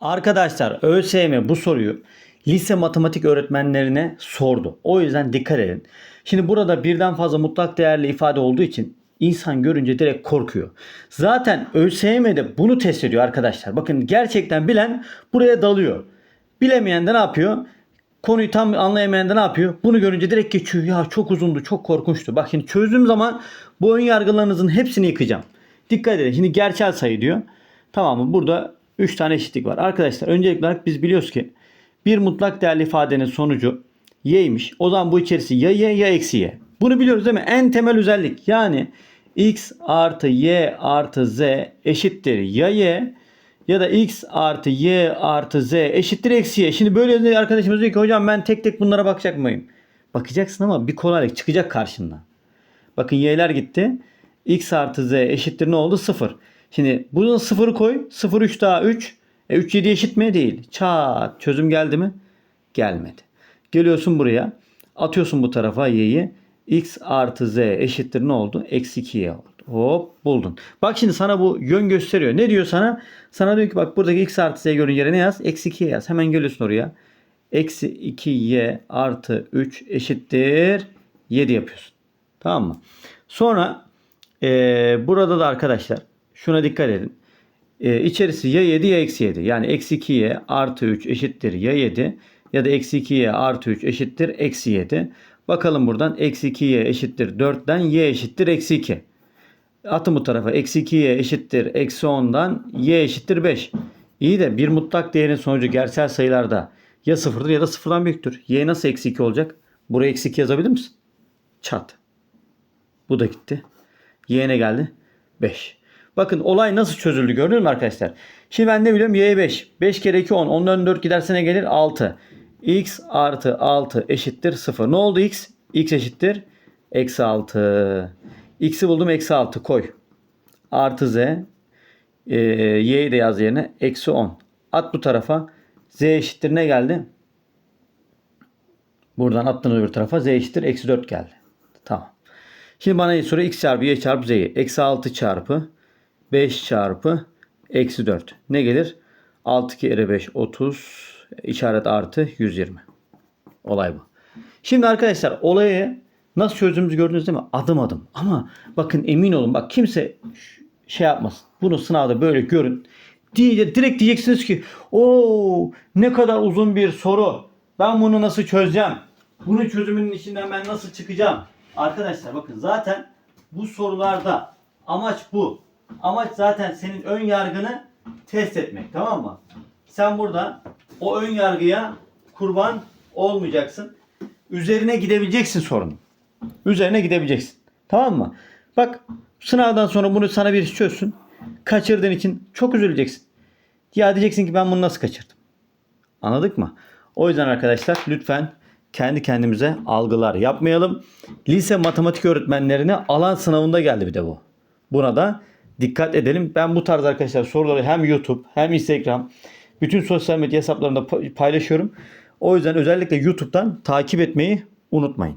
Arkadaşlar ÖSYM bu soruyu lise matematik öğretmenlerine sordu. O yüzden dikkat edin. Şimdi burada birden fazla mutlak değerli ifade olduğu için insan görünce direkt korkuyor. Zaten ÖSYM'de bunu test ediyor arkadaşlar. Bakın gerçekten bilen buraya dalıyor. Bilemeyen de ne yapıyor? Konuyu tam anlayamayan da ne yapıyor? Bunu görünce direkt geçiyor. Ya çok uzundu, çok korkunçtu. Bak şimdi çözdüğüm zaman bu ön yargılarınızın hepsini yıkacağım. Dikkat edin. Şimdi gerçel sayı diyor. Tamam mı? Burada 3 tane eşitlik var. Arkadaşlar öncelikli olarak biz biliyoruz ki bir mutlak değerli ifadenin sonucu y'ymiş. O zaman bu içerisi ya y ya eksi y. Bunu biliyoruz değil mi? En temel özellik. Yani x artı y artı z eşittir ya y ya da x artı y artı z eşittir eksi y. Şimdi böyle arkadaşımız diyor ki hocam ben tek tek bunlara bakacak mıyım? Bakacaksın ama bir kolaylık çıkacak karşında. Bakın y'ler gitti. x artı z eşittir ne oldu? 0. Şimdi bunun sıfırı koy. 0 3 daha 3. E 3 7 eşit mi? Değil. Çat. Çözüm geldi mi? Gelmedi. Geliyorsun buraya. Atıyorsun bu tarafa y'yi. x artı z eşittir ne oldu? Eksi 2y oldu. Hop buldun. Bak şimdi sana bu yön gösteriyor. Ne diyor sana? Sana diyor ki bak buradaki x artı z görünce yere ne yaz? Eksi 2y yaz. Hemen geliyorsun oraya. Eksi 2y artı 3 eşittir 7 yapıyorsun. Tamam mı? Sonra eee, burada da arkadaşlar şuna dikkat edin. Eee içerisi ya 7 ya eksi 7. Yani eksi 2y artı 3 eşittir ya 7 ya da eksi 2y artı 3 eşittir eksi 7. Bakalım buradan eksi 2y eşittir 4'ten y eşittir eksi 2. Atın bu tarafa. Eksi 2y eşittir eksi 10'dan y eşittir 5. İyi de bir mutlak değerin sonucu gerçel sayılarda ya sıfırdır ya da sıfırdan büyüktür. Y nasıl eksi 2 olacak? Buraya eksi 2 yazabilir misin? Çat. Bu da gitti. Y ne geldi? 5. Bakın olay nasıl çözüldü gördünüz mü arkadaşlar? Şimdi ben ne biliyorum? Y 5. 5 kere 2 10. 10'dan 4 giderse ne gelir? 6. X artı 6 eşittir 0. Ne oldu X? X eşittir. Eksi 6. X'i buldum. Eksi 6 koy. Artı Z. Ee, Y'yi de yaz yerine. Eksi 10. At bu tarafa. Z eşittir ne geldi? Buradan attığınız öbür tarafa Z eşittir. Eksi 4 geldi. Tamam. Şimdi bana soruyor? X çarpı Y çarpı Z'yi. Eksi 6 çarpı 5 çarpı eksi 4. Ne gelir? 6 kere 5 30. İşaret artı 120. Olay bu. Şimdi arkadaşlar olayı nasıl çözdüğümüzü gördünüz değil mi? Adım adım. Ama bakın emin olun bak kimse şey yapmasın. Bunu sınavda böyle görün. Diye, direkt diyeceksiniz ki o ne kadar uzun bir soru. Ben bunu nasıl çözeceğim? Bunun çözümünün içinden ben nasıl çıkacağım? Arkadaşlar bakın zaten bu sorularda amaç bu. Amaç zaten senin ön yargını test etmek tamam mı? Sen burada o ön yargıya kurban olmayacaksın. Üzerine gidebileceksin sorunun. Üzerine gidebileceksin. Tamam mı? Bak sınavdan sonra bunu sana birisi çözsün. Kaçırdığın için çok üzüleceksin. Ya diyeceksin ki ben bunu nasıl kaçırdım? Anladık mı? O yüzden arkadaşlar lütfen kendi kendimize algılar yapmayalım. Lise matematik öğretmenlerine alan sınavında geldi bir de bu. Buna da dikkat edelim. Ben bu tarz arkadaşlar soruları hem YouTube hem Instagram bütün sosyal medya hesaplarında pa- paylaşıyorum. O yüzden özellikle YouTube'dan takip etmeyi unutmayın.